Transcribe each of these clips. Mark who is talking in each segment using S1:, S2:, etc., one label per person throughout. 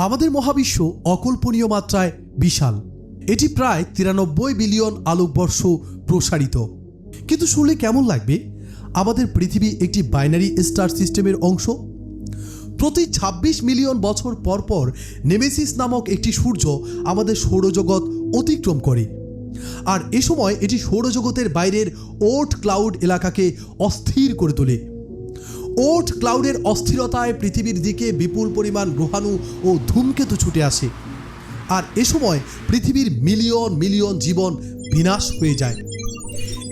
S1: আমাদের মহাবিশ্ব অকল্পনীয় মাত্রায় বিশাল। এটি প্রায় তিরানব্বই বিলিয়ন আলোকবর্ষ প্রসারিত। কিন্তু শুনলে কেমন লাগবে? আমাদের পৃথিবী একটি বাইনারি স্টার সিস্টেমের অংশ। প্রতি ২৬ মিলিয়ন বছর পর পর নেমেসিস নামক একটি সূর্য আমাদের সৌরজগৎ অতিক্রম করে। আর এ সময় এটি সৌরজগতের বাইরের ওট ক্লাউড এলাকাকে অস্থির করে তোলে। ওট ক্লাউডের অস্থিরতায় পৃথিবীর দিকে বিপুল পরিমাণ গ্রহাণু ও ধূমকেতু ছুটে আসে। আর এ সময় পৃথিবীর মিলিয়ন মিলিয়ন জীবন বিনাশ হয়ে যায়।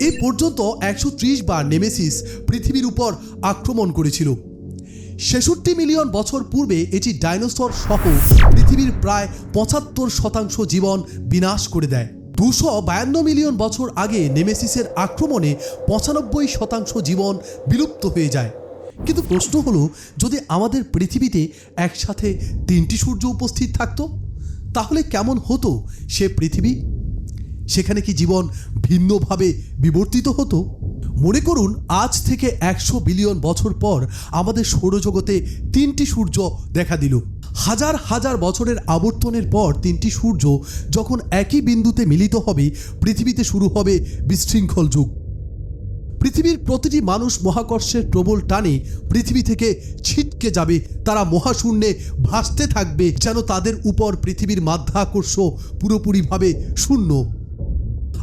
S1: এ পর্যন্ত একশো বার নেমেসিস পৃথিবীর উপর আক্রমণ করেছিল। ছেষট্টি মিলিয়ন বছর পূর্বে এটি ডাইনোসর সহ পৃথিবীর প্রায় পঁচাত্তর শতাংশ জীবন বিনাশ করে দেয়। দুশো বায়ান্ন মিলিয়ন বছর আগে নেমেসিসের আক্রমণে পঁচানব্বই শতাংশ জীবন বিলুপ্ত হয়ে যায়। কিন্তু প্রশ্ন হলো, যদি আমাদের পৃথিবীতে একসাথে তিনটি সূর্য উপস্থিত থাকতো, তাহলে কেমন হতো সে পৃথিবী? সেখানে কি জীবন ভিন্নভাবে বিবর্তিত হতো? মনে করুন, আজ থেকে একশো বিলিয়ন বছর পর আমাদের সৌরজগতে তিনটি সূর্য দেখা দিল। হাজার হাজার বছরের আবর্তনের পর তিনটি সূর্য যখন একই বিন্দুতে মিলিত হবে, পৃথিবীতে শুরু হবে বিশৃঙ্খল যুগ। পৃথিবীর প্রতিটি মানুষ মহাকর্ষের প্রবল টানে পৃথিবী থেকে ছিটকে যাবে। তারা মহাশূন্যে ভাসতে থাকবে যেন তাদের উপর পৃথিবীর মাধ্যাকর্ষ পুরোপুরিভাবে শূন্য।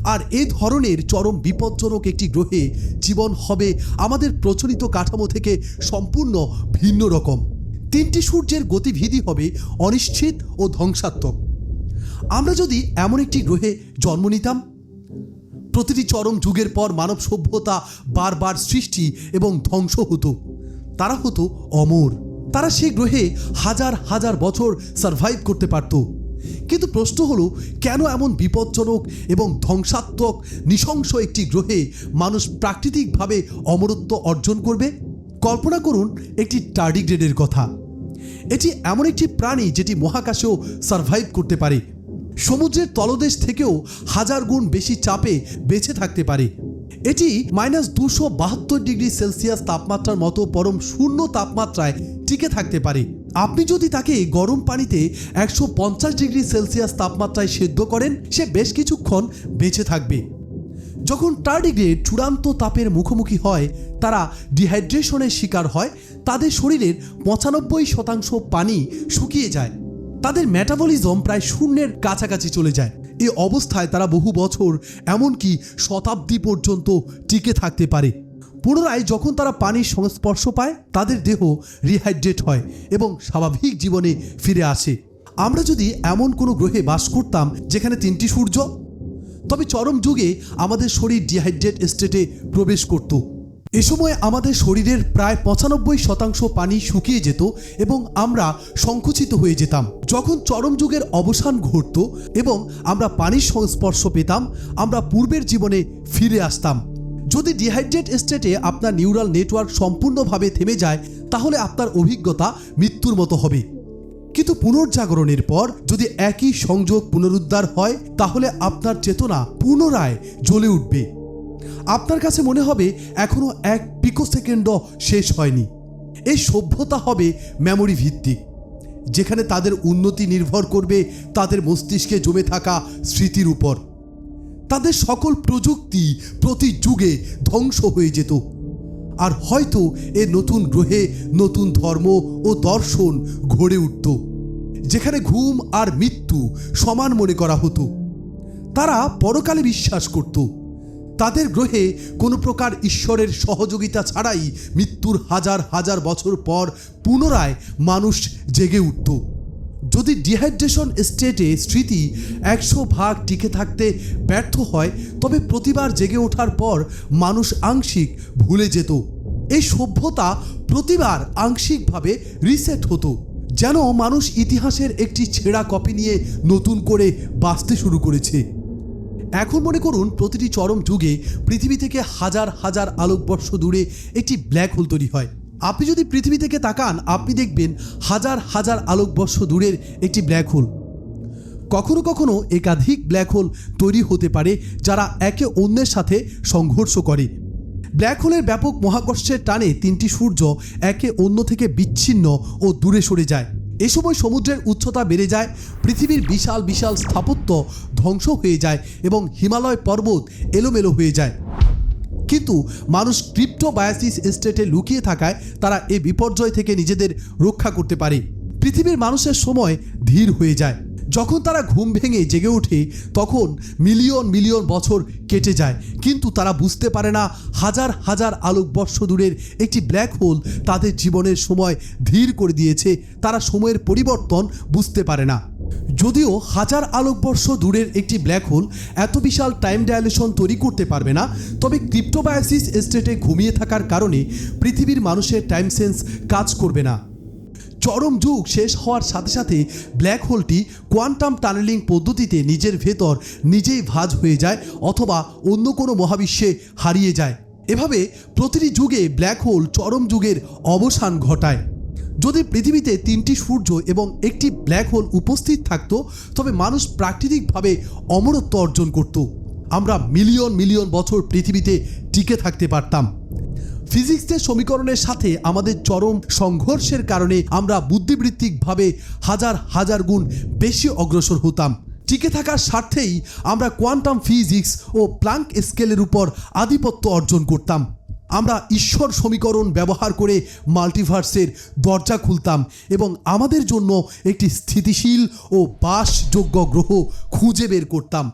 S1: আর এ ধরনের চরম বিপজ্জনক একটি গ্রহে জীবন হবে আমাদের প্রচলিত কাঠামো থেকে সম্পূর্ণ ভিন্ন রকম। তিনটি সূর্যের গতিবিধি হবে অনিশ্চিত ও ধ্বংসাত্মক। আমরা যদি এমন একটি গ্রহে জন্ম নিতাম প্রতিটি চরম যুগের পর মানব সভ্যতা বারবার সৃষ্টি এবং ধ্বংস হতো। তারা হতো অমর। তারা সেই গ্রহে হাজার হাজার বছর সার্ভাইভ করতে পারত। কিন্তু প্রশ্ন হলো, কেন এমন বিপজ্জনক এবং ধ্বংসাত্মক, নৃশংস একটি গ্রহে মানুষ প্রাকৃতিকভাবে অমরত্ব অর্জন করবে? কল্পনা করুন একটি টার্ডিগ্রেডের কথা। এটি এমন একটি প্রাণী যেটি মহাকাশেও সার্ভাইভ করতে পারে। সমুদ্রের তলদেশ থেকেও হাজার গুণ বেশি চাপে বেঁচে থাকতে পারে। এটি মাইনাস দুশো বাহাত্তর ডিগ্রি সেলসিয়াস তাপমাত্রার মতো পরম শূন্য তাপমাত্রায় টিকে থাকতে পারে। আপনি যদি তাকে গরম পানিতে একশো পঞ্চাশ ডিগ্রি সেলসিয়াস তাপমাত্রায় সেদ্ধ করেন, সে বেশ কিছুক্ষণ বেঁচে থাকবে। যখন টার্ডিগ্রেড চূড়ান্ত তাপের মুখোমুখি হয়, তারা ডিহাইড্রেশনের শিকার হয়, তাদের শরীরের পঁচানব্বই শতাংশ পানি শুকিয়ে যায়। তাদের মেটাবলিজম প্রায় শূন্যের কাছাকাছি চলে যায়। এই অবস্থায় তারা বহু বছর, এমনকি শতাব্দী পর্যন্ত টিকে থাকতে পারে। পুনরায় যখন তারা পানির সংস্পর্শ পায়, তাদের দেহ রিহাইড্রেট হয় এবং স্বাভাবিক জীবনে ফিরে আসে। আমরা যদি এমন কোনো গ্রহে বাস করতাম, যেখানে তিনটি সূর্য, তবে চরম যুগে আমাদের শরীর ডিহাইড্রেট স্টেটে প্রবেশ করত। এ সময় আমাদের শরীরের প্রায় পঁচানব্বই শতাংশ পানি শুকিয়ে যেত এবং আমরা সংকুচিত হয়ে যেতাম। যখন চরম যুগের অবসান ঘটত এবং আমরা পানির সংস্পর্শ পেতাম, আমরা পূর্বের জীবনে ফিরে আসতাম। যদি ডিহাইড্রেট স্টেটে আপনার নিউরাল নেটওয়ার্ক সম্পূর্ণভাবে থেমে যায়, তাহলে আপনার অভিজ্ঞতা মৃত্যুর মতো হবে। কিন্তু পুনর্জাগরণের পর যদি একই সংযোগ পুনরুদ্ধার হয়, তাহলে আপনার চেতনা পুনরায় জ্বলে উঠবে। আপনার কাছে মনে হবে এখনও এক পিকো সেকেন্ডও শেষ হয়নি। এই সভ্যতা হবে মেমোরি ভিত্তিক, যেখানে তাদের উন্নতি নির্ভর করবে তাদের মস্তিষ্কে জমে থাকা স্মৃতির উপর। তাদের সকল প্রযুক্তি প্রতি যুগে ধ্বংস হয়ে যেত, আর হয়তো এ নতুন গ্রহে নতুন ধর্ম ও দর্শন গড়ে উঠত, যেখানে ঘুম আর মৃত্যু সমান মনে করা হতো। তারা পরকালে বিশ্বাস করত তাদের গ্রহে কোনো প্রকার ঈশ্বরের সহযোগিতা ছাড়াই মৃত্যুর হাজার হাজার বছর পর পুনরায় মানুষ জেগে উঠত। যদি ডিহাইড্রেশন স্টেটে স্মৃতি একশো ভাগ টিকে থাকতে ব্যর্থ হয়, তবে প্রতিবার জেগে ওঠার পর মানুষ আংশিক ভুলে যেত। এই সভ্যতা প্রতিবার আংশিকভাবে রিসেট হতো, যেন মানুষ ইতিহাসের একটি ছেঁড়া কপি নিয়ে নতুন করে বাঁচতে শুরু করেছে। এখন মনে করুন প্রতিটি চরম যুগে পৃথিবী থেকে হাজার হাজার আলোকবর্ষ দূরে একটি ব্ল্যাক হোল তৈরি হয়। আপনি যদি পৃথিবী থেকে তাকান, আপনি দেখবেন হাজার হাজার আলোকবর্ষ দূরের একটি ব্ল্যাক হোল কখনো কখনো একাধিক ব্ল্যাক হোল তৈরি হতে পারে যারা একে অন্যের সাথে সংঘর্ষ করে। ব্ল্যাক হোলের ব্যাপক মহাকর্ষের টানে তিনটি সূর্য একে অন্য থেকে বিচ্ছিন্ন ও দূরে সরে যায়। এ সময় সমুদ্রের উচ্চতা বেড়ে যায়, পৃথিবীর বিশাল বিশাল স্থাপত্য ধ্বংস হয়ে যায় এবং হিমালয় পর্বত এলোমেলো হয়ে যায়। কিন্তু মানুষ ক্রিপ্টোবায়াসিস স্টেটে লুকিয়ে থাকায় তারা এ বিপর্যয় থেকে নিজেদের রক্ষা করতে পারে। পৃথিবীর মানুষের সময় ধীর হয়ে যায়। যখন তারা ঘুম ভেঙে জেগে ওঠে, তখন মিলিয়ন মিলিয়ন বছর কেটে যায়। কিন্তু তারা বুঝতে পারে না, হাজার হাজার আলোকবর্ষ দূরের একটি ব্ল্যাক হোল তাদের জীবনের সময় ধীর করে দিয়েছে। তারা সময়ের পরিবর্তন বুঝতে পারে না। যদিও হাজার আলোকবর্ষ দূরের একটি ব্ল্যাক হোল এত বিশাল টাইম ডায়ালেশন তৈরি করতে পারবে না, তবে ক্রিপ্টোবায়োসিস স্টেটে ঘুমিয়ে থাকার কারণে পৃথিবীর মানুষের টাইম সেন্স কাজ করবে না। চরম যুগ শেষ হওয়ার সাথে সাথে ব্ল্যাক হোলটি কোয়ান্টাম টানেলিং পদ্ধতিতে নিজের ভেতর নিজেই ভাজ হয়ে যায় অথবা অন্য কোনো মহাবিশ্বে হারিয়ে যায়। এভাবে প্রতিটি যুগে ব্ল্যাক হোল চরম যুগের অবসান ঘটায়। যদি পৃথিবীতে তিনটি সূর্য এবং একটি ব্ল্যাক হোল উপস্থিত থাকত, তবে মানুষ প্রাকৃতিকভাবে অমরত্ব অর্জন করত। আমরা মিলিয়ন মিলিয়ন বছর পৃথিবীতে টিকে থাকতে পারতাম। ফিজিক্সের সমীকরণের সাথে আমাদের চরম সংঘর্ষের কারণে আমরা বুদ্ধিবৃত্তিকভাবে হাজার হাজার গুণ বেশি অগ্রসর হতাম। টিকে থাকার স্বার্থেই আমরা কোয়ান্টাম ফিজিক্স ও প্লাঙ্ক স্কেলের উপর আধিপত্য অর্জন করতাম। আমরা ঈশ্বর সমীকরণ ব্যবহার করে মাল্টিভার্সের দরজা খুলতাম এবং আমাদের জন্য একটি স্থিতিশীল ও বাসযোগ্য গ্রহ খুঁজে বের করতাম।